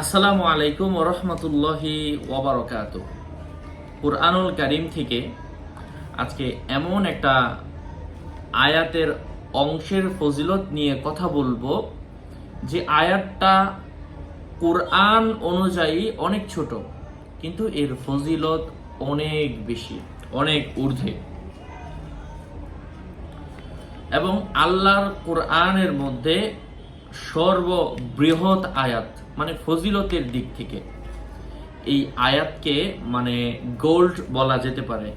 আসসালামু আলাইকুম রহমতুল্লাহি ওবরকাত কুরআনুল কারিম থেকে আজকে এমন একটা আয়াতের অংশের ফজিলত নিয়ে কথা বলব, যে আয়াতটা কোরআন অনুযায়ী অনেক ছোট, কিন্তু এর ফজিলত অনেক বেশি, অনেক ঊর্ধ্বে। এবং আল্লাহর কোরআনের মধ্যে সর্ববৃহৎ আয়াত মানে ফজিলতের দিক থেকে। এই আয়াতকে মানে গোল্ড বলা যেতে পারে।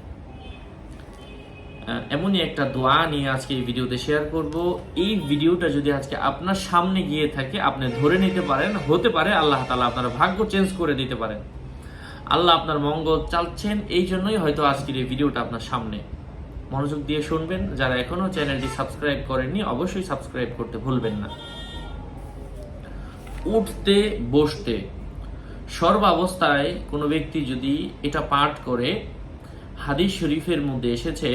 এমনই একটা দোয়া নিয়ে আজকে এই ভিডিওতে শেয়ার করব। এই ভিডিওটা যদি আজকে আপনার সামনে গিয়ে থাকে, আপনি ধরে নিতে পারেন, হতে পারে আল্লাহ তালা আপনার ভাগ্য চেঞ্জ করে দিতে পারেন। আল্লাহ আপনার মঙ্গল চালছেন এই জন্যই হয়তো আজকের এই ভিডিওটা আপনার সামনে। মনোযোগ দিয়ে শুনবেন। যারা এখনও চ্যানেলটি সাবস্ক্রাইব করেননি, অবশ্যই সাবস্ক্রাইব করতে ভুলবেন না। উঠতে, বসতে। সর্বাবস্থায় কোনো ব্যক্তি যদি এটা পাঠ করে, হাদিস শরীফের মধ্যে এসেছে,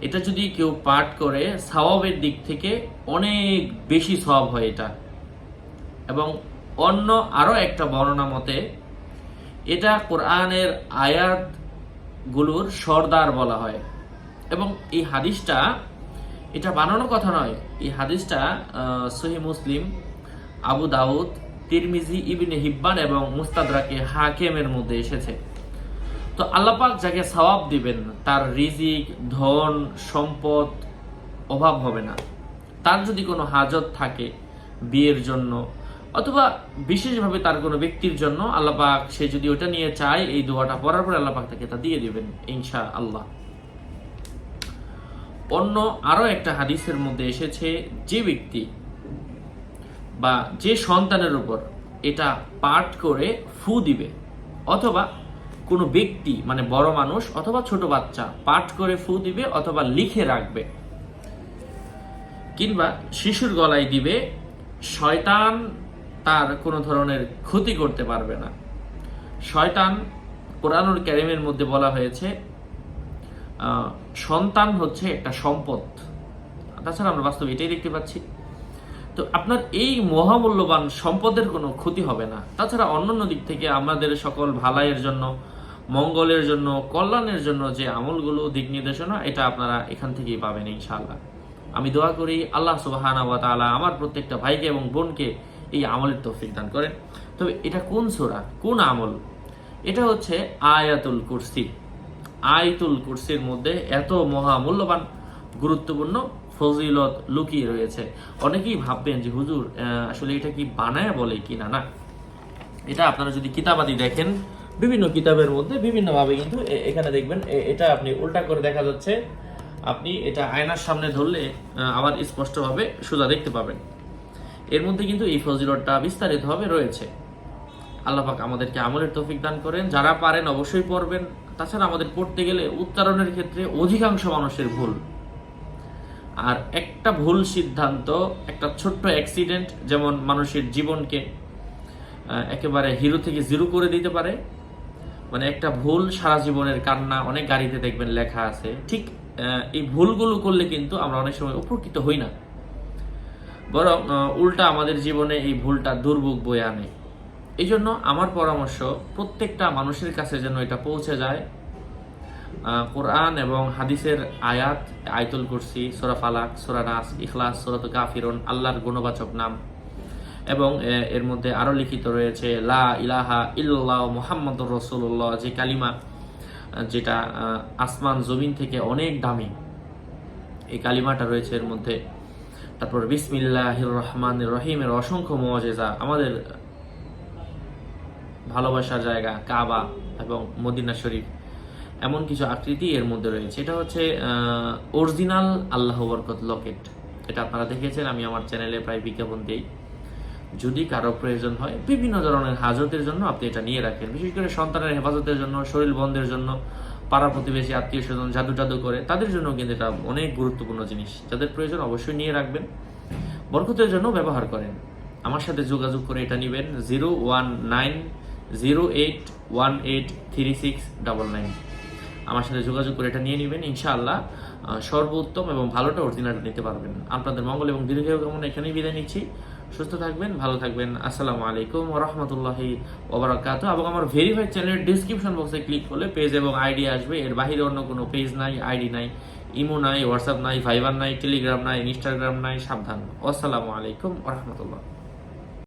এটা যদি কেউ পাঠ করে, সওয়াবের দিক থেকে অনেক বেশি সওয়াব হয় এটা। এবং অন্য আরও একটা বর্ণনা মতে, এটা কোরআনের আয়াতগুলোর সর্দার বলা হয়। এবং এই হাদিসটা, এটা বানানো কথা নয়, এই হাদিসটা সহি মুসলিম আবু দাউদ, তিরমিজি, ইবিনে হিব্বান এবং মুস্তাদরাকে হাকেমের মধ্যে এসেছে। তো আল্লাপাক যাকে সওয়াব দিবেন, তার রিজিক, ধন, সম্পদ অভাব হবে না। তার যদি কোনো হাজত থাকে বিয়ের জন্য অথবা বিশেষভাবে তার কোনো ব্যক্তির জন্য আল্লাপাক সে যদি ওটা নিয়ে চায়, এই দোয়াটা পড়ার পরে আল্লাপাক তাকে তা দিয়ে দেবেন ইনশা আল্লাহ অন্য আরও একটা হাদিসের মধ্যে এসেছে, যে ব্যক্তি বা যে সন্তানের উপর এটা পাঠ করে ফু দিবে, অথবা কোনো ব্যক্তি মানে বড় মানুষ অথবা ছোট বাচ্চা পাঠ করে ফু দিবে অথবা লিখে রাখবে। কিংবা শিশুর গলায় দিবে, শয়তান তার কোনো ধরনের ক্ষতি করতে পারবে না। শয়তান কোরআনুল ক্যারিমের মধ্যে বলা হয়েছে সন্তান হচ্ছে একটা সম্পদ। তাছাড়া আমরা বাস্তবে এটাই দেখতে পাচ্ছি। তো আপনার এই মহামূল্যবান সম্পদের কোনো ক্ষতি হবে না। তাছাড়া অন্যান্য দিক থেকে আমাদের সকল ভালাইয়ের জন্য, মঙ্গলের জন্য, কল্যাণের জন্য যে আমলগুলো, দিক নির্দেশনা, এটা আপনারা এখান থেকেই পাবেন ইনশাআল্লাহ। আমি দোয়া করি আল্লাহ সুবাহানা ওয়া তাআলা আমার প্রত্যেকটা ভাইকে এবং বোনকে এই আমলের তৌফিক দান করেন। তবে এটা কোন সোরা? কোন আমল? এটা হচ্ছে আয়াতুল কুরসি। আয়াতুল কুরসির মধ্যে এত মহামূল্যবান, গুরুত্বপূর্ণ ফজিলত লুকিয়ে রয়েছে। অনেকেই ভাববেন যে, হুজুর আসলে এটা কি বানায় বলে কি না? না। এটা আপনারা যদি কিতাবাদি দেখেন, বিভিন্ন কিতাবের মধ্যে বিভিন্নভাবে কিন্তু এখানে দেখবেন এটা আপনি উল্টা করে দেখা যাচ্ছে, আপনি এটা আয়নার সামনে ধরলে আবার স্পষ্টভাবে সোজা দেখতে পাবেন। এর মধ্যে কিন্তু এই ফজিলতটা বিস্তারিতভাবে রয়েছে। আল্লাহ পাক আমাদেরকে আমলের তৌফিক দান করেন। যারা পারেন অবশ্যই পড়বেন। তাছাড়া আমাদের পড়তে গেলে উচ্চারণের ক্ষেত্রে অধিকাংশ মানুষের ভুল। আর একটা ভুল সিদ্ধান্ত, একটা ছোট্ট অ্যাক্সিডেন্ট যেমন মানুষের জীবনকে একেবারে হিরো থেকে জিরো করে দিতে পারে। মানে একটা ভুল সারা জীবনের কান্না, অনেক গাড়িতে দেখবেন লেখা আছে। ঠিক এই ভুলগুলো করলে কিন্তু আমরা অনেক সময় উপকৃত হই না। বরং উল্টা আমাদের জীবনে এই ভুলটা দুর্ভোগ বয়ে আনে। এই জন্য আমার পরামর্শ, প্রত্যেকটা মানুষের কাছে যেন এটা পৌঁছে যায়। কোরআন এবং হাদিসের আয়াত, আয়তুল কুরসি, সোরা ফালাক, সোরা নাস, ইখলাস সোরাত কাফিরন, আল্লাহর গুণবাচক নাম। এবং এর মধ্যে আরও লিখিত রয়েছে, লা ইলাহা ইল্লাল্লাহ মুহাম্মাদুর রসুল্লাহ যে কালিমা যেটা আসমান জমিন থেকে অনেক দামি। এই কালিমাটা রয়েছে এর মধ্যে। তারপর, বিসমিল্লাহির রহমান রহিমের অসংখ্য মজেজা আমাদের ভালোবাসার জায়গা কাবা এবং মদিনা শরীফ। এমন কিছু আকৃতি এর মধ্যে রয়েছে। এটা হচ্ছে অরিজিনাল আল্লাহ বরকত লকেট। এটা আপনারা দেখেছেন, আমি আমার চ্যানেলে প্রায় বিজ্ঞাপন দিই। যদি কারও প্রয়োজন হয়, বিভিন্ন ধরনের হাজতের জন্য আপনি এটা নিয়ে রাখেন। বিশেষ করে সন্তানের হেফাজতের জন্য, শরীর বন্ধের জন্য, পাড়া প্রতিবেশী, আত্মীয় স্বজন জাদু টাদু করে, তাদের জন্য কিন্তু এটা অনেক গুরুত্বপূর্ণ জিনিস। যাদের প্রয়োজন অবশ্যই নিয়ে রাখবেন। বরকতের জন্য ব্যবহার করেন। আমার সাথে যোগাযোগ করে এটা নেবেন, zero one nine zero eight one eight three six double nine. আমার সাথে যোগাযোগ করে এটা নিয়ে নেবেন, ইনশাআল্লাহ। সর্বোত্তম এবং ভালোটা অরিজিনাল নিতে পারবেন। আপনাদের মঙ্গল এবং দীর্ঘ কামনা এখানেই বিদায় নিচ্ছি। সুস্থ থাকবেন, ভালো থাকবেন। আসসালামু আলাইকুম রহমতুল্লাহি ওবরাকাত এবং আমার ভেরিফাইড চ্যানেলের ডিসক্রিপশন বক্সে ক্লিক করলে পেজ এবং আইডি আসবে। এর বাহিরে অন্য কোনো পেজ নাই আইডি নাই ইমো নাই হোয়াটসঅ্যাপ নাই ভাইবার নাই টেলিগ্রাম নাই ইনস্টাগ্রাম নাই, সাবধান। আসসালামু আলাইকুম রহমতুল্লাহ